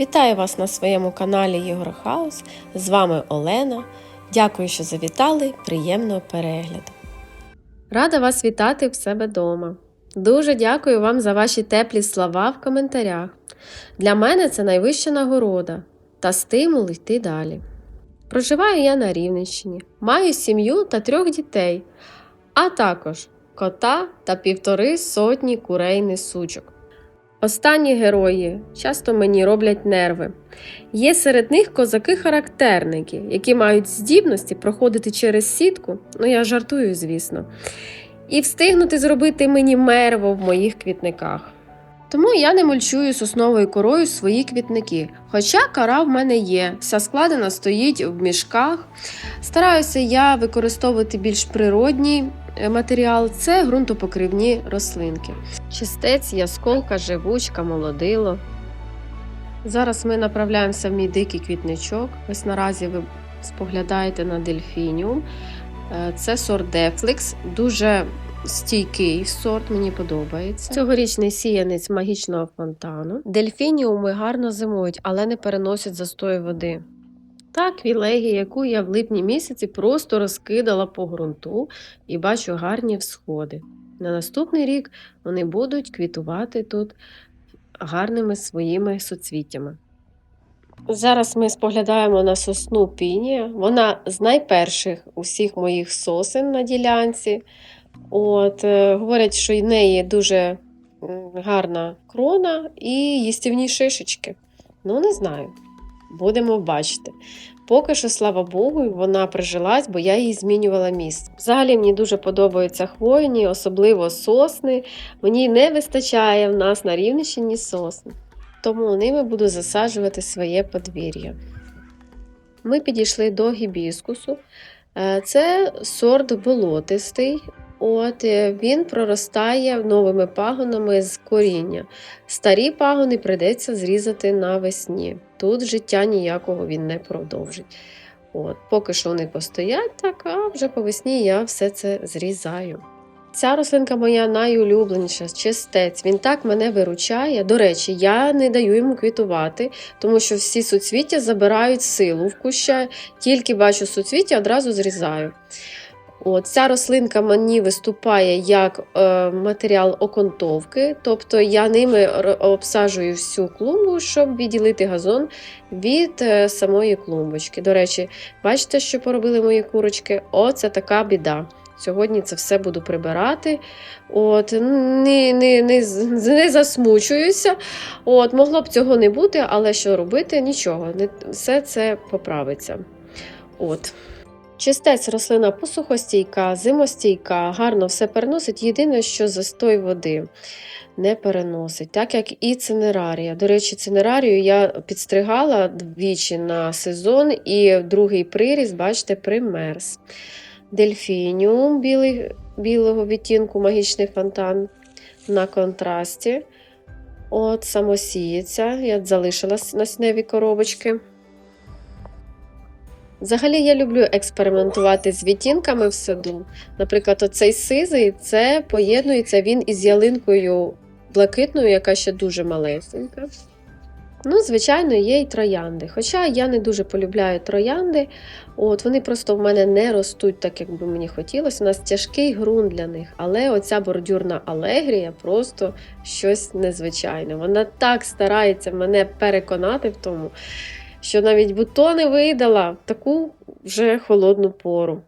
Вітаю вас на своєму каналі Єгор Хаус. З вами Олена. Дякую, що завітали. Приємного перегляду. Рада вас вітати в себе вдома. Дуже дякую вам за ваші теплі слова в коментарях. Для мене це найвища нагорода та стимул йти далі. Проживаю я на Рівненщині, маю сім'ю та трьох дітей, а також кота та півтори сотні курей несучок. Останні герої часто мені роблять нерви. Є серед них козаки-характерники, які мають здібності проходити через сітку, ну я жартую, звісно, і встигнути зробити мені мерво в моїх квітниках. Тому я не мульчую сосновою корою свої квітники. Хоча кора в мене є, вся складена стоїть в мішках. Стараюся я використовувати більш природній е, матеріал це ґрунтопокривні рослинки. Чистець, ясколка, живучка, молодило. Зараз ми направляємося в мій дикий квітничок. Ось наразі ви споглядаєте на дельфініум. Е, Це сорт Дефлікс, дуже стійкий сорт, мені подобається. Цьогорічний сіянець магічного фонтану. Дельфініуми гарно зимують, але не переносять застою води. Та квілегія, яку я в липні місяці просто розкидала по ґрунту і бачу гарні всходи. На наступний рік вони будуть квітувати тут гарними своїми соцвіттями. Зараз ми споглядаємо на сосну пінія. Вона з найперших усіх моїх сосен на ділянці. От, е, говорять, що в неї дуже гарна крона і їстівні шишечки. Ну, не знаю. Будемо бачити. Поки що, слава Богу, вона прижилась, бо я їй змінювала місце. Взагалі мені дуже подобаються хвойні, особливо сосни. Мені не вистачає в нас на Рівненщині сосни. Тому ними буду засаджувати своє подвір'я. Ми підійшли до гібіскусу. Е, Це сорт болотистий. От е, він проростає новими пагонами з коріння. Старі пагони прийдеться зрізати навесні. Тут життя ніякого він не продовжить. От, поки що вони постоять так, а вже по весні я все це зрізаю. Ця рослинка моя найулюбленіша, чистець. Він так мене виручає. До речі, я не даю йому квітувати, тому що всі суцвіття забирають силу в куща, тільки бачу суцвіття, одразу зрізаю. От, Ця рослинка мені виступає як е, матеріал окантовки, тобто я ними обсаджую всю клумбу, щоб відділити газон від е, самої клумбочки. До речі, бачите, що поробили мої курочки? Оце така біда. Сьогодні це все буду прибирати. От, не, не, не, не засмучуюся. От, могло б цього не бути, але що робити? Нічого. Все це поправиться. От. Чистець рослина посухостійка, зимостійка, гарно все переносить. Єдине, що застой води не переносить, так як і цинерарія. До речі, цинерарію я підстригала двічі на сезон, і другий приріст, бачите, примерз. Дельфініум білий, білого відтінку, магічний фонтан на контрасті. От, самосіється. Я залишила насневі коробочки. Взагалі я люблю експериментувати з відтінками в саду. Наприклад, оцей сизий це поєднується він із ялинкою блакитною, яка ще дуже малесенька. Ну, звичайно, є й троянди. Хоча я не дуже полюбляю троянди, от вони просто в мене не ростуть так, як би мені хотілося. У нас тяжкий ґрунт для них. Але оця бордюрна алегрія просто щось незвичайне. Вона так старається мене переконати в тому, що навіть бутони видала в таку вже холодну пору.